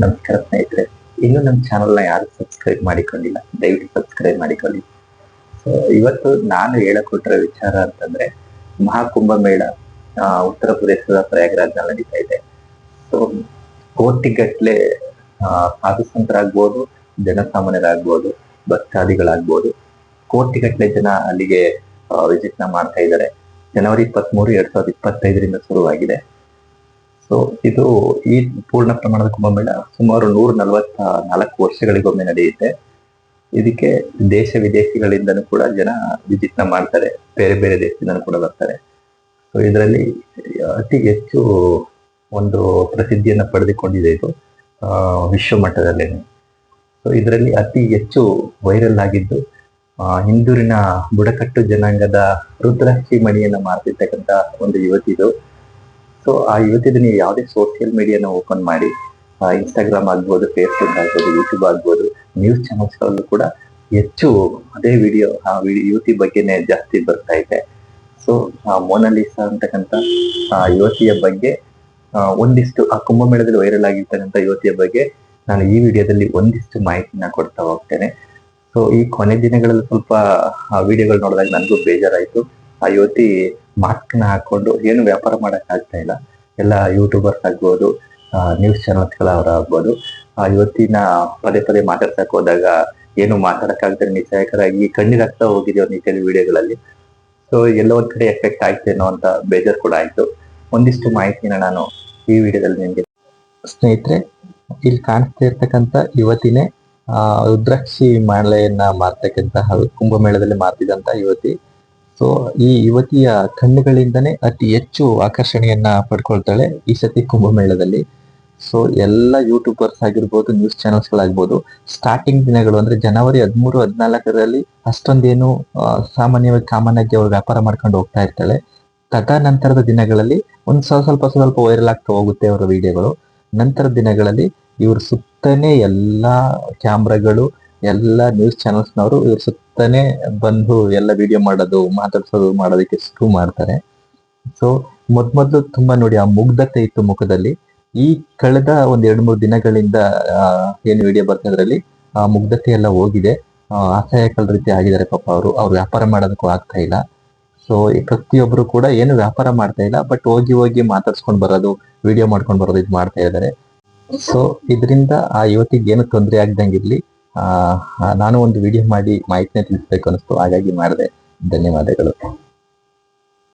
ನಮಸ್ಕಾರ ಸ್ನೇಹಿತರೆ ಇನ್ನು ನಮ್ಮ ಚಾನಲ್ನ ಯಾರು ಸಬ್ಸ್ಕ್ರೈಬ್ ಮಾಡಿಕೊಂಡಿಲ್ಲ, ದಯವಿಟ್ಟು ಸಬ್ಸ್ಕ್ರೈಬ್ ಮಾಡಿಕೊಳ್ಳಿ. ಸೊ ಇವತ್ತು ನಾನು ಹೇಳಕೊಟ್ಟಿರೋ ವಿಚಾರ ಅಂತಂದ್ರೆ, ಮಹಾಕುಂಭ ಮೇಳ ಉತ್ತರ ಪ್ರದೇಶದ ಪ್ರಯಾಗ್ರಾಜ್ನಲ್ಲಿ ನಡೀತಾ ಇದೆ. ಸೊ ಕೋಟಿಗಟ್ಲೆ ಸಾಧು ಸಂತರಾಗ್ಬೋದು ಜನಸಾಮಾನ್ಯರಾಗ್ಬೋದು, ಭಕ್ತಾದಿಗಳಾಗ್ಬೋದು ಕೋಟಿಗಟ್ಲೆ ಜನ ಅಲ್ಲಿಗೆ ವಿಸಿಟ್ನ ಮಾಡ್ತಾ ಇದ್ದಾರೆ. ಜನವರಿ ಇಪ್ಪತ್ಮೂರು, ಎರಡ್ ಸಾವಿರದ ಇಪ್ಪತ್ತೈದರಿಂದ ಶುರುವಾಗಿದೆ. ಸೊ ಇದು ಈ ಪೂರ್ಣ ಪ್ರಮಾಣದ ಕುಂಭಮೇಳ ಸುಮಾರು ನೂರ ನಲವತ್ತ ನಾಲ್ಕು ವರ್ಷಗಳಿಗೊಮ್ಮೆ ನಡೆಯುತ್ತೆ. ಇದಕ್ಕೆ ದೇಶ ವಿದೇಶಗಳಿಂದನೂ ಕೂಡ ಜನ ವಿಸಿಟ್ ಮಾಡ್ತಾರೆ, ಬೇರೆ ಬೇರೆ ದೇಶದಿಂದನೂ ಕೂಡ ಬರ್ತಾರೆ. ಸೊ ಇದರಲ್ಲಿ ಅತಿ ಹೆಚ್ಚು ಒಂದು ಪ್ರಸಿದ್ಧಿಯನ್ನ ಪಡೆದುಕೊಂಡಿದೆ ಇದು ವಿಶ್ವ ಮಟ್ಟದಲ್ಲೇನೆ. ಸೊ ಇದರಲ್ಲಿ ಅತಿ ಹೆಚ್ಚು ವೈರಲ್ ಆಗಿದ್ದು ಹಿಂದೂರಿನ ಬುಡಕಟ್ಟು ಜನಾಂಗದ ರುದ್ರಾಕ್ಷಿ ಮಣಿಯನ್ನು ಮಾರ್ತಿರ್ತಕ್ಕಂಥ ಒಂದು ಯುವತಿ ಇದು ಸೊ ಆ ಯುವತಿದು ನೀವು ಯಾವುದೇ ಸೋಷಿಯಲ್ ಮೀಡಿಯಾನ ಓಪನ್ ಮಾಡಿ ಇನ್ಸ್ಟಾಗ್ರಾಮ್ ಆಗ್ಬೋದು ಫೇಸ್ಬುಕ್ ಆಗ್ಬೋದು ಯೂಟ್ಯೂಬ್ ಆಗ್ಬೋದು ನ್ಯೂಸ್ ಚಾನಲ್ಸ್ಗಳಲ್ಲೂ ಕೂಡ ಹೆಚ್ಚು ಅದೇ ವಿಡಿಯೋ ಆ ಯುವತಿ ಬಗ್ಗೆನೇ ಜಾಸ್ತಿ ಬರ್ತಾ ಇದೆ. ಸೊ ಆ ಮೋನಾಲಿಸಾ ಅಂತಕ್ಕಂಥ, ಆ ಯುವತಿಯ ಬಗ್ಗೆ ಒಂದಿಷ್ಟು, ಆ ಕುಂಭಮೇಳದಲ್ಲಿ ವೈರಲ್ ಆಗಿರ್ತಕ್ಕಂಥ ಯುವತಿಯ ಬಗ್ಗೆ ನಾನು ಈ ವಿಡಿಯೋದಲ್ಲಿ ಒಂದಿಷ್ಟು ಮಾಹಿತಿನ ಕೊಡ್ತಾ ಹೋಗ್ತೇನೆ. ಸೊ ಈ ಕೊನೆ ದಿನಗಳಲ್ಲಿ ಸ್ವಲ್ಪ, ಆ ವಿಡಿಯೋಗಳು ನೋಡಿದಾಗ ನನಗೂ ಬೇಜಾರಾಯ್ತು. ಆ ಯುವತಿ ಮಾಸ್ಕ್ನ ಹಾಕೊಂಡು ಏನು ವ್ಯಾಪಾರ ಮಾಡಕ್ ಆಗ್ತಾ ಇಲ್ಲ. ಎಲ್ಲ ಯೂಟ್ಯೂಬರ್ಸ್ ಆಗ್ಬೋದು ನ್ಯೂಸ್ ಚಾನಲ್ಸ್ ಆಗ್ಬೋದು. ಆ ಯುವತಿನ ಪದೇ ಪದೇ ಮಾತಾಡ್ಸಕ್ ಹೋದಾಗ ಏನು ಮಾತಾಡಕ್ಕಾಗದೆ ನಿಸ್ಸಾಯಕರಾಗಿ ಕಣ್ಣೀರಾಗ್ತಾ ಹೋಗಿದೆ ಹೋಗಿದೆಯೋ ರೀತಿಯಲ್ಲಿ ವಿಡಿಯೋಗಳಲ್ಲಿ. ಸೊ ಎಲ್ಲ ಒಂದ್ ಕಡೆ ಎಫೆಕ್ಟ್ ಆಯ್ತೇನೋ ಅಂತ ಬೇಜಾರ್ ಕೂಡ ಆಯ್ತು. ಒಂದಿಷ್ಟು ಮಾಹಿತಿನ ನಾನು ಈ ವಿಡಿಯೋದಲ್ಲಿ ನಿಮ್ಗೆ ಸ್ನೇಹಿತರೆ, ಇಲ್ಲಿ ಕಾಣಿಸ್ತಾ ಇರ್ತಕ್ಕಂಥ ಯುವತಿನೇ, ಆ, ರುದ್ರಾಕ್ಷಿ ಮಾಲೆಯನ್ನ ಮಾರ್ತಕ್ಕಂತಹ ಕುಂಭಮೇಳದಲ್ಲಿ ಮಾರ್ತಿದಂತ ಯುವತಿ. ಸೊ ಈ ಯುವತಿಯ ಕಣ್ಣುಗಳಿಂದನೇ ಅತಿ ಹೆಚ್ಚು ಆಕರ್ಷಣೆಯನ್ನ ಪಡ್ಕೊಳ್ತಾಳೆ ಈ ಸತಿ ಕುಂಭಮೇಳದಲ್ಲಿ. ಸೊ ಎಲ್ಲ ಯೂಟ್ಯೂಬರ್ಸ್ ಆಗಿರ್ಬೋದು ನ್ಯೂಸ್ ಚಾನೆಲ್ಸ್ಗಳಾಗ್ಬೋದು ಸ್ಟಾರ್ಟಿಂಗ್ ದಿನಗಳು ಅಂದ್ರೆ ಜನವರಿ ಹದಿಮೂರು, ಹದಿನಾಲ್ಕರಲ್ಲಿ ಅಷ್ಟೊಂದೇನು ಸಾಮಾನ್ಯವಾಗಿ ಕಾಮನ್ ಆಗಿ ಅವ್ರು ವ್ಯಾಪಾರ ಮಾಡ್ಕೊಂಡು ಹೋಗ್ತಾ ಇರ್ತಾಳೆ. ತದನಂತರದ ದಿನಗಳಲ್ಲಿ ಒಂದ್ ಸ್ವಲ್ಪ ಸ್ವಲ್ಪ ಸ್ವಲ್ಪ ವೈರಲ್ ಆಗ್ತಾ ಹೋಗುತ್ತೆ ಅವರ ವಿಡಿಯೋಗಳು ನಂತರದ ದಿನಗಳಲ್ಲಿ ಇವ್ರ ಸುತ್ತನೇ ಎಲ್ಲಾ ಕ್ಯಾಮ್ರಾಗಳು ಎಲ್ಲ ನ್ಯೂಸ್ ಚಾನೆಲ್ಸ್ನವರು ಇವ್ರ ಸುತ್ತಾನೆ ಬಂದು ಎಲ್ಲ ವಿಡಿಯೋ ಮಾಡೋದು ಮಾತಾಡ್ಸೋದು ಮಾಡೋದಕ್ಕೆ ಶುರು ಮಾಡ್ತಾರೆ. ಸೊ ಮೊದ್ಮೊದ್ಲು ತುಂಬಾ ನೋಡಿ ಆ ಮುಗ್ಧತೆ ಇತ್ತು ಮುಖದಲ್ಲಿ. ಈ ಕಳೆದ ಒಂದ್ ಎರಡ್ ಮೂರು ದಿನಗಳಿಂದ ಏನು ವಿಡಿಯೋ ಬರ್ತದ್ರಲ್ಲಿ ಆ ಮುಗ್ಧತೆ ಎಲ್ಲ ಹೋಗಿದೆ. ಆ, ಅಸಹಾಯಕರ ರೀತಿ ಆಗಿದ್ದಾರೆ ಪಾಪ ಅವರು. ಅವ್ರು ವ್ಯಾಪಾರ ಮಾಡೋದಕ್ಕೂ ಆಗ್ತಾ ಇಲ್ಲ. ಸೊ ಪ್ರತಿಯೊಬ್ರು ಕೂಡ ಏನು ವ್ಯಾಪಾರ ಮಾಡ್ತಾ ಇಲ್ಲ ಬಟ್ ಹೋಗಿ ಹೋಗಿ ಮಾತಾಡ್ಸ್ಕೊಂಡ್ ಬರೋದು ವಿಡಿಯೋ ಮಾಡ್ಕೊಂಡ್ ಬರೋದು ಇದು ಮಾಡ್ತಾ ಇದ್ದಾರೆ. ಸೊ ಇದರಿಂದ ಆ ಯುವತಿಗೆ ಏನು ತೊಂದರೆ ಆಗ್ದಂಗಿರ್ಲಿ ನಾನು ಒಂದು ವಿಡಿಯೋ ಮಾಡಿ ಮಾಹಿತಿನ ತಿಳಿಸ್ಬೇಕು ಅನಿಸ್ತು ಹಾಗಾಗಿ ಮಾಡಿದೆ. ಧನ್ಯವಾದಗಳು.